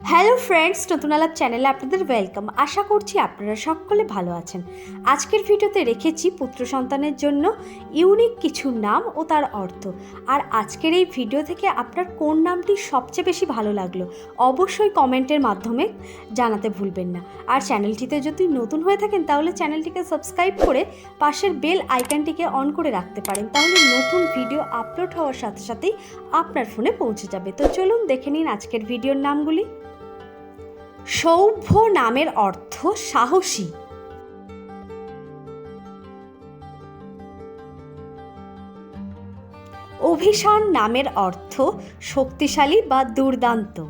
Hello friends নতুন আলাপ চ্যানেলে আপনাদের ওয়েলকাম আশা করছি আপনারা সকলে ভালো আছেন। আজকের ভিডিওতে রেখেছি পুত্র সন্তানের জন্য ইউনিক কিছু নাম ও তার অর্থ। আর আজকের এই ভিডিও থেকে আপনার কোন নামটি সবচেয়ে বেশি ভালো লাগল, অবশ্যই কমেন্টের মাধ্যমে জানাতে ভুলবেন না। আর চ্যানেলটিতে যদি নতুন হয়ে থাকেন, তাহলে চ্যানেলটিকে সাবস্ক্রাইব করে পাশের বেল আইকনটিকে অন করে রাখতে পারেন। তাহলে নতুন ভিডিও আপলোড হওয়ার সাথে সাথেই আপনার ফোনে পৌঁছে যাবে। তো চলুন দেখে নিন আজকের ভিডিওর নামগুলি। সৌভ্য নামের অর্থ সাহসী। অভিশান নামের অর্থ শক্তিশালী বা দুর্দান্ত।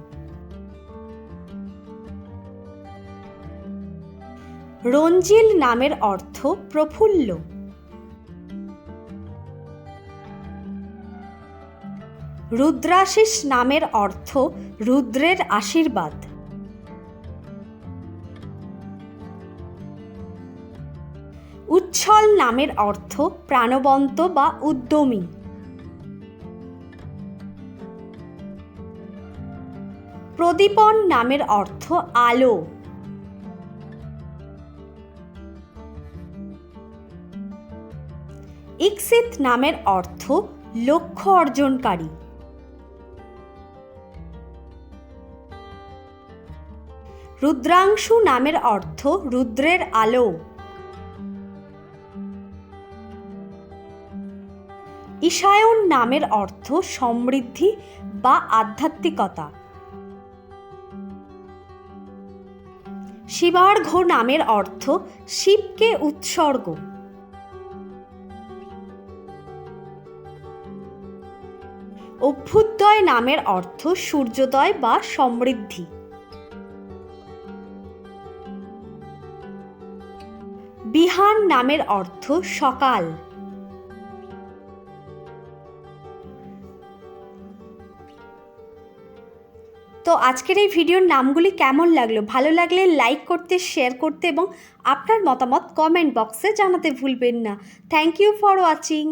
রঞ্জিল নামের অর্থ প্রফুল্ল। রুদ্রাশিস নামের অর্থ রুদ্রের আশীর্বাদ। উচ্ছল নামের অর্থ প্রাণবন্ত বা উদ্যমী। প্রদীপন নামের অর্থ আলো। ইকসিত নামের অর্থ লক্ষ্য অর্জনকারী। রুদ্রাংশু নামের অর্থ রুদ্রের আলো। ঈশায়ন নামের অর্থ সমৃদ্ধি বা আধ্যাত্মিকতা। শিবার্ঘ নামের অর্থ শিবকে উৎসর্গ। অভ্যুদয় নামের অর্থ সূর্যোদয় বা সমৃদ্ধি। বিহান নামের অর্থ সকাল। তো আজকের এই ভিডিওর নামগুলি কেমন লাগল? ভালো লাগলে লাইক করতে শেয়ার করতে এবং আপনার মতামত কমেন্ট বক্সে জানাতে ভুলবেন না। Thank you for watching